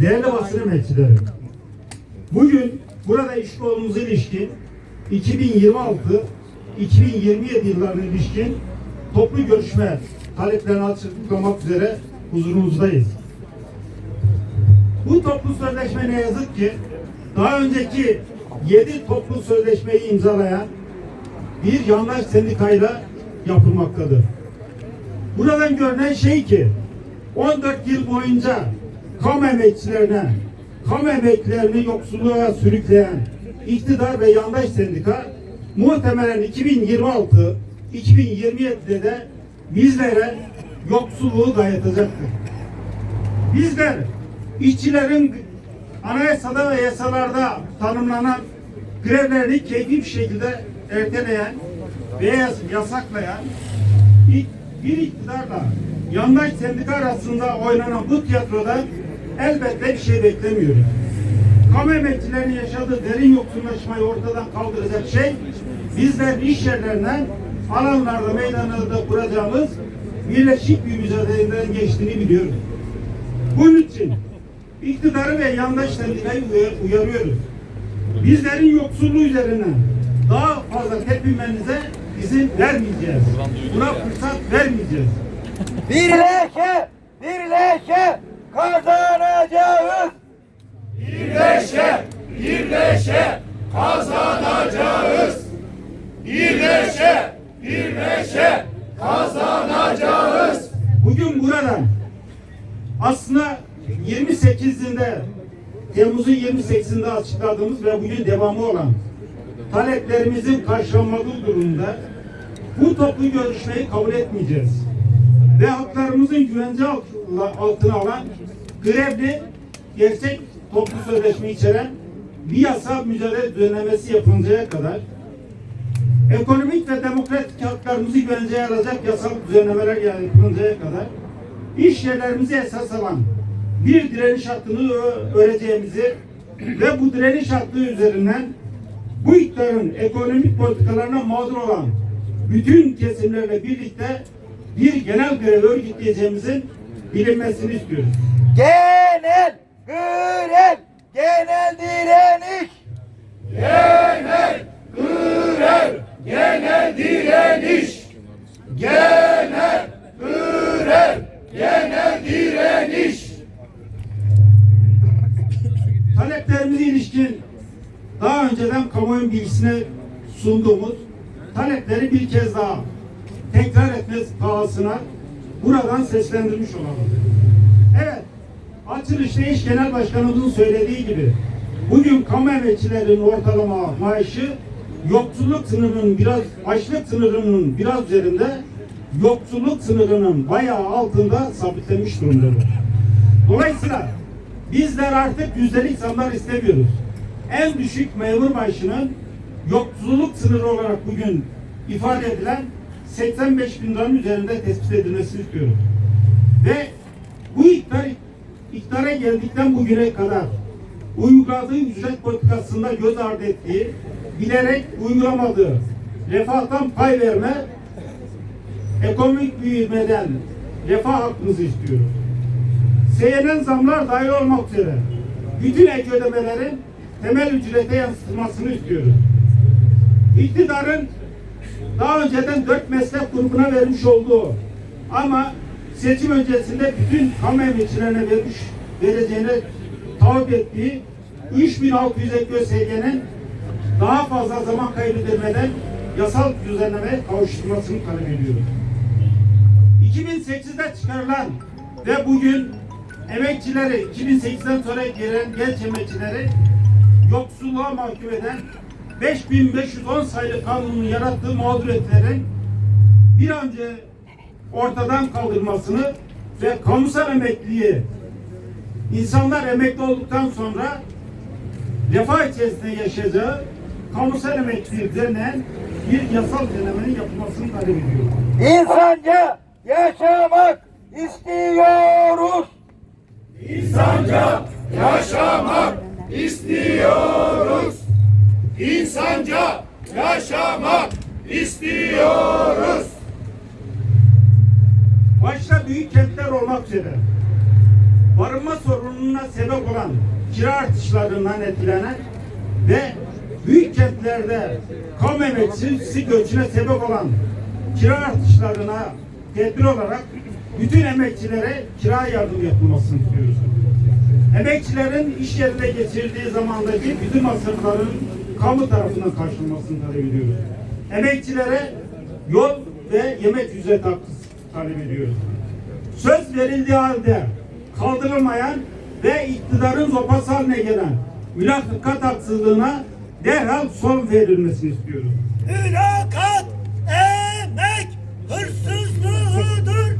Değerli basın emekçileri, bugün burada iş kolumuza ilişkin 2026-2027 yıllarına ilişkin toplu görüşme taleplerini açıklamak üzere huzurumuzdayız. Bu toplu sözleşme ne yazık ki daha önceki 7 toplu sözleşmeyi imzalayan bir yandaş sendikayla yapılmaktadır. Buradan görünen şey ki 14 yıl boyunca kamu emekçilerine, kamu emeklilerini yoksulluğa sürükleyen iktidar ve yandaş sendika muhtemelen 2026 2027'de de bizlere yoksulluğu dayatacaktır. Bizler işçilerin anayasada ve yasalarda tanımlanan grevlerini keyfi bir şekilde erteleyen veya yasaklayan bir iktidarla yandaş sendika arasında oynanan bu tiyatroda elbette bir şey beklemiyoruz. Kamu emekçilerinin yaşadığı derin yoksullaşmayı ortadan kaldıracak şey bizler iş yerlerinden alanlarda, meydanlarda kuracağımız birleşik bir mücadeleden geçtiğini biliyoruz. Bunun için iktidarı ve yandaş sendikayı uyar- uyarıyoruz. Bizlerin yoksulluğu üzerine daha fazla tepinmenize izin vermeyeceğiz. Buna fırsat vermeyeceğiz. Birleşe, birleşe kazanacağız. Birleşe, birleşe kazanacağız. Birleşe, birleşe kazanacağız. Bugün buradan aslında 28'inde Temmuz'un 28'inde açıkladığımız ve bugün devamı olan taleplerimizin karşılanmadığı durumda bu toplu görüşmeyi kabul etmeyeceğiz. Ve haklarımızın güvence altına- alan grevli gerçek toplu sözleşme içeren bir yasal mücadele düzenlemesi yapılıncaya kadar ekonomik ve demokratik haklarımızı güvenceye alacak yasal düzenlemeler yapılıncaya kadar iş yerlerimizi esas alan bir direniş hattını öreceğimizi ve bu direniş hattı üzerinden bu iktidarın ekonomik politikalarına mağdur olan bütün kesimlerle birlikte bir genel grev örgütleyeceğimizin bilinmesini istiyoruz. Genel, grev, genel direniş. Genel grev, genel direniş. Genel grev, genel direniş. Taleplerimize ilişkin daha önceden kamuoyu bilgisine sunduğumuz talepleri bir kez daha tekrar etmez pahasına buradan seslendirmiş olalım. Evet, açılışta İş Genel Başkanımızın söylediği gibi bugün kamu emekçilerinin ortalama maaşı yoksulluk sınırının biraz, açlık sınırının biraz üzerinde yoksulluk sınırının bayağı altında sabitlemiş durumdadır. Dolayısıyla bizler artık yüzdelik zamlar istemiyoruz. En düşük memur maaşının yoksulluk sınırı olarak bugün ifade edilen 85 bin üzerinde tespit edilmesini istiyoruz. Ve bu iktidar iktidara geldikten bugüne kadar uyguladığı ücret politikasında göz ardı ettiği, bilerek uygulamadığı refahtan pay verme, ekonomik büyümeden refah hakkımızı istiyoruz. Seyenen zamlar dahil olmak üzere bütün ek ödemelerin temel ücrete yansıtılmasını istiyoruz. İktidarın daha önceden dört meslek grubuna vermiş olduğu ama seçim öncesinde bütün kamu emekçilerine vermiş, vereceğine taahhüt ettiği 3600 ek ÖSYG'nin daha fazla zaman kaybedilmeden yasal düzenlemeye kavuşturmasını talep ediyoruz. 2008'de çıkarılan ve bugün emekçileri 2008'den sonra gelen genç emekçileri yoksulluğa mahkum eden 5510 sayılı kanunun yarattığı mağduriyetlerin bir an önce ortadan kaldırmasını ve kamusal emekliyi insanlar emekli olduktan sonra refah içerisinde yaşayacağı kamusal emeklilik üzerine bir yasal düzenlemenin yapılmasını talep ediyoruz. İnsanca yaşamak istiyoruz. İnsanca yaşamak istiyoruz. İnsanca yaşamak istiyoruz. başta büyük kentler olmak üzere barınma sorununa sebep olan kira artışlarından etkilenen ve büyük kentlerde kamu emekçisi göçüne sebep olan kira artışlarına tedbir olarak bütün emekçilere kira yardım yapılmasını istiyoruz. Emekçilerin iş yerinde geçirdiği zamandaki bütün masrafların kamu tarafından karşılanmasını talep ediyoruz. Emekçilere yol ve yemek ücret hakkı talep ediyoruz. Söz verildiği halde kaldırılmayan ve iktidarın zopası haline gelen mülakat haksızlığına derhal son verilmesini istiyoruz. Mülakat emek hırsızlığıdır.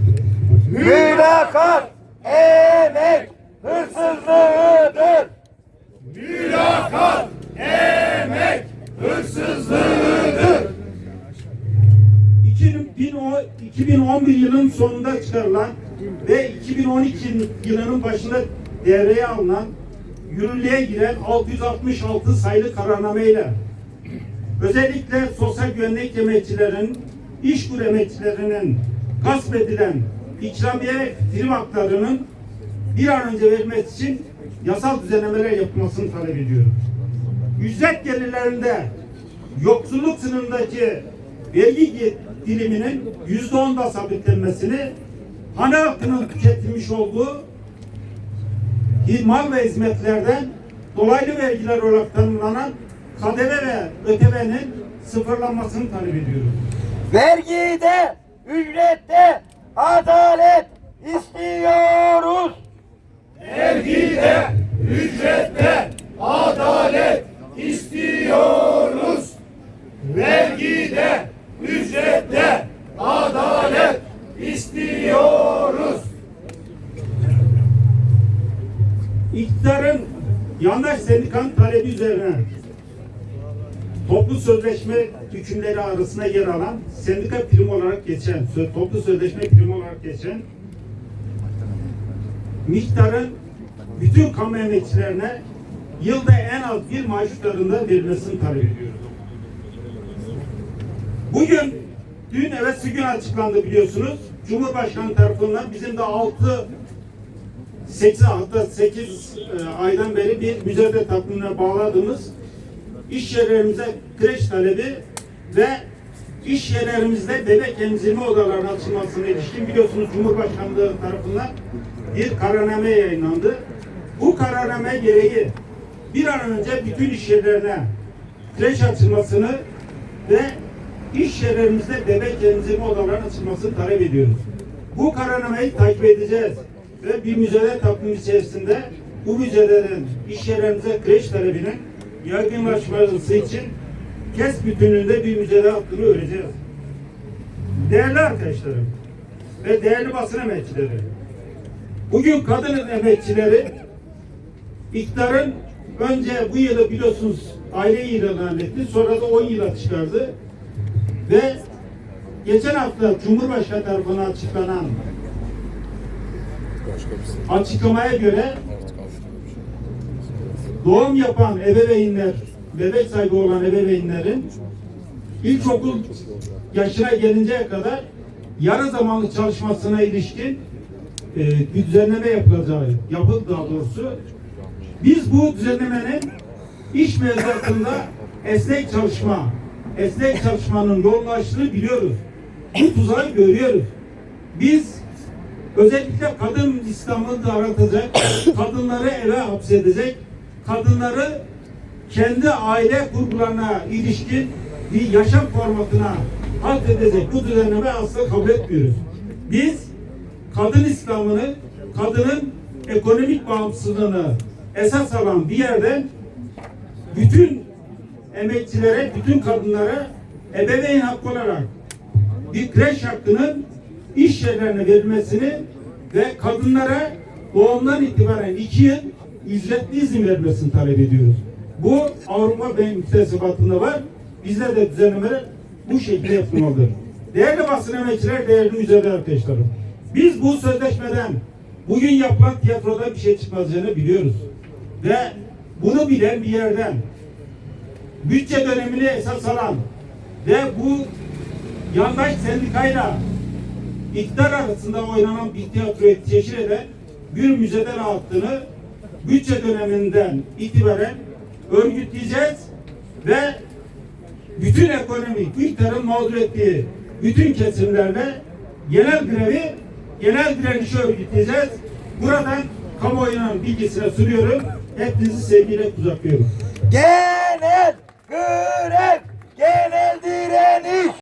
Mülakat emek hırsızlığıdır. Mülakat emek hırsızlığıdır. 2010 2011 yılının sonunda çıkarılan ve 2012 yılının başında devreye alınan yürürlüğe giren 666 sayılı kararnameyle özellikle sosyal güvenlik emekçilerinin, işkur emekçilerinin gasp edilen ikramiye prim haklarının bir an önce verilmesi için yasal düzenlemeler yapılmasını talep ediyorum. Ücret gelirlerinde yoksulluk sınırındaki vergi diliminin yüzde onda sabitlenmesini hane halkının tüketilmiş olduğu mal ve hizmetlerden dolaylı vergiler olarak tanımlanan KDV ve ÖTV'nin sıfırlanmasını talep ediyorum. Vergide, ücrette adalet istiyoruz. Vergide, ücrette adalet istiyoruz. Vergide, ücrette adalet istiyoruz. İktidarın yandaş sendikanın talebi üzerine toplu sözleşme hükümleri arasında yer alan sendika prim olarak geçen, toplu sözleşme prim olarak geçen miktarın bütün kamu emekçilerine yılda en az bir maaş tutarında verilmesini talep ediyoruz. Bugün, dün evvelsi gün açıklandı biliyorsunuz. Cumhurbaşkanı tarafından bizim de 6 8 hatta 8 aydan beri bir müzede takvimine bağladığımız iş yerlerimize kreş talebi ve iş yerlerimizde bebek emzirme odalarının açılmasına ilişkin biliyorsunuz Cumhurbaşkanlığı tarafından bir kararname yayınlandı. Bu kararname gereği bir an önce bütün iş yerlerine kreş açılmasını ve iş yerlerimizde bebek emzirme odalarının açılmasını talep ediyoruz. Bu kararnameyi takip edeceğiz ve bir müzede takvim içerisinde bu müzelerin iş yerlerimize kreş talebinin yaygınlaşması için kes bütünlüğünde bir müzede hakkını öreceğiz. Değerli arkadaşlarım ve değerli basın emekçileri, bugün kadın emekçileri iktidarın önce bu yılı biliyorsunuz aile ilan etti, sonra da 10 yıla çıkardı ve geçen hafta Cumhurbaşkanı tarafından açıklanan açıklamaya göre doğum yapan ebeveynler, bebek sahibi olan ebeveynlerin ilkokul yaşına gelinceye kadar yarı zamanlı çalışmasına ilişkin e, bir düzenleme yapılacağı, yapıldı daha doğrusu. Biz bu düzenlemenin iş mevzuatında esnek çalışma, esnek çalışmanın yolunu açtığını biliyoruz. Bu tuzağı görüyoruz. Biz özellikle kadın İslam'ı daraltacak, kadınları eve hapsedecek, kadınları kendi aile kurgularına ilişkin bir yaşam formatına halt edecek bu düzenleme asla kabul etmiyoruz. Biz kadın İslam'ını, kadının ekonomik bağımsızlığını esas alan bir yerden bütün emekçilere, bütün kadınlara ebeveyn hakkı olarak bir kreş hakkının iş yerlerine verilmesini ve kadınlara doğumdan itibaren iki yıl ücretli izin verilmesini talep ediyoruz. Bu Avrupa ve müktesebatında var. Bizde de düzenlemeler bu şekilde yapılmalıdır. Değerli basın emekçiler, değerli müzede arkadaşlarım. Biz bu sözleşmeden bugün yapılan tiyatroda bir şey çıkmayacağını biliyoruz. Ve bunu bilen bir yerden bütçe dönemini esas alan ve bu yandaş sendikayla iktidar arasında oynanan bir tiyatroyu teşhir eden bir mücadele hattını bütçe döneminden itibaren örgütleyeceğiz ve bütün ekonomik, TÜİK'lerin mağdur ettiği bütün kesimlerle genel grevi, genel direnişi örgütleyeceğiz. Buradan kamuoyunun bilgisine sunuyorum. Hepinizi sevgiyle kucaklıyorum. Genel görev, genel direniş.